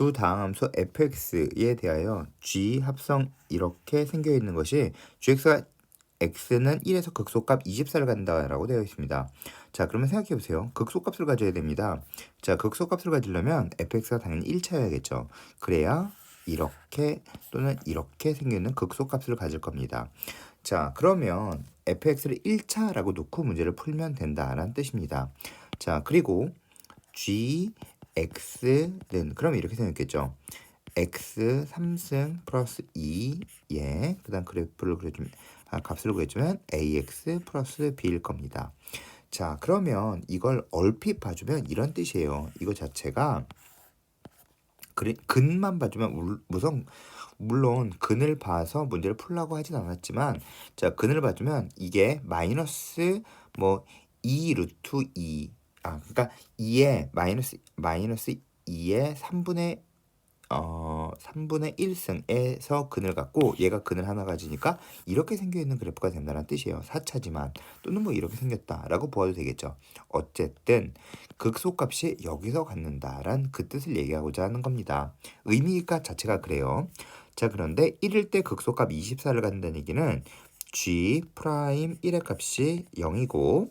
두 다항함수 fx에 대하여 g 합성 이렇게 생겨 있는 것이 gx가 x는 1에서 극소값 24를 간다라고 되어 있습니다. 자, 그러면 생각해 보세요. 극소값을 가져야 됩니다. 자, 극소값을 가지려면 fx가 당연히 1차여야겠죠. 그래야 이렇게 또는 이렇게 생기는 극소값을 가질 겁니다. 자, 그러면 fx를 1차라고 놓고 문제를 풀면 된다라는 뜻입니다. 자, 그리고 g x는 그럼 이렇게 생겼겠죠. x 3승 플러스 2에 그다음 그래프를 그려주면 아, 값을 구해주면 ax 플러스 b일 겁니다. 자 그러면 이걸 얼핏 봐주면 이런 뜻이에요. 이거 자체가 그리, 근만 봐주면 물, 우선 물론 근을 봐서 문제를 풀라고 하진 않았지만 자 근을 봐주면 이게 마이너스 뭐 2 루트 2 아, 그러니까 2에 마이너스 마이너스 2의 3분의 어 3분의 1승에서 근을 갖고 얘가 근을 하나 가지니까 이렇게 생겨 있는 그래프가 된다는 뜻이에요. 4차지만 또는 뭐 이렇게 생겼다라고 보아도 되겠죠. 어쨌든 극소값이 여기서 갖는다란 그 뜻을 얘기하고자 하는 겁니다. 의미가 자체가 그래요. 자, 그런데 1일 때 극소값 24를 갖는다는 얘기는 g 프라임 1의 값이 0이고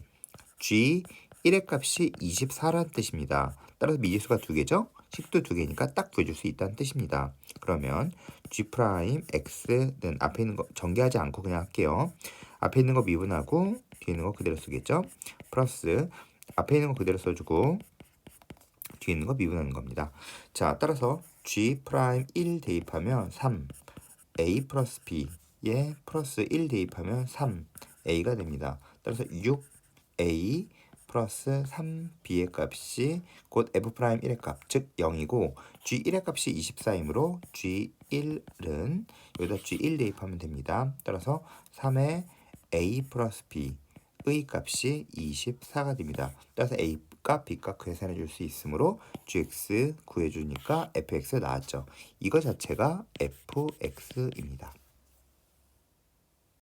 g 1의 값이 24라는 뜻입니다. 따라서 미지수가 두 개죠? 식도 두 개니까 딱 구해줄 수 있다는 뜻입니다. 그러면 g 프라임 x는 앞에 있는 거 전개하지 않고 그냥 할게요. 앞에 있는 거 미분하고 뒤에 있는 거 그대로 쓰겠죠? 플러스 앞에 있는 거 그대로 써주고 뒤에 있는 거 미분하는 겁니다. 자, 따라서 g 프라임 1 대입하면 3 a 플러스 b에 플러스 1 대입하면 3 a가 됩니다. 따라서 6 a 플러스 3b의 값이 곧 f'1의 값, 즉 0이고 g1의 값이 24이므로 g1은 여기다 g1 대입하면 됩니다. 따라서 3의 a 플러스 b의 값이 24가 됩니다. 따라서 a 값, b 값 계산해 줄 수 있으므로 gx 구해주니까 fx 나왔죠. 이거 자체가 fx입니다.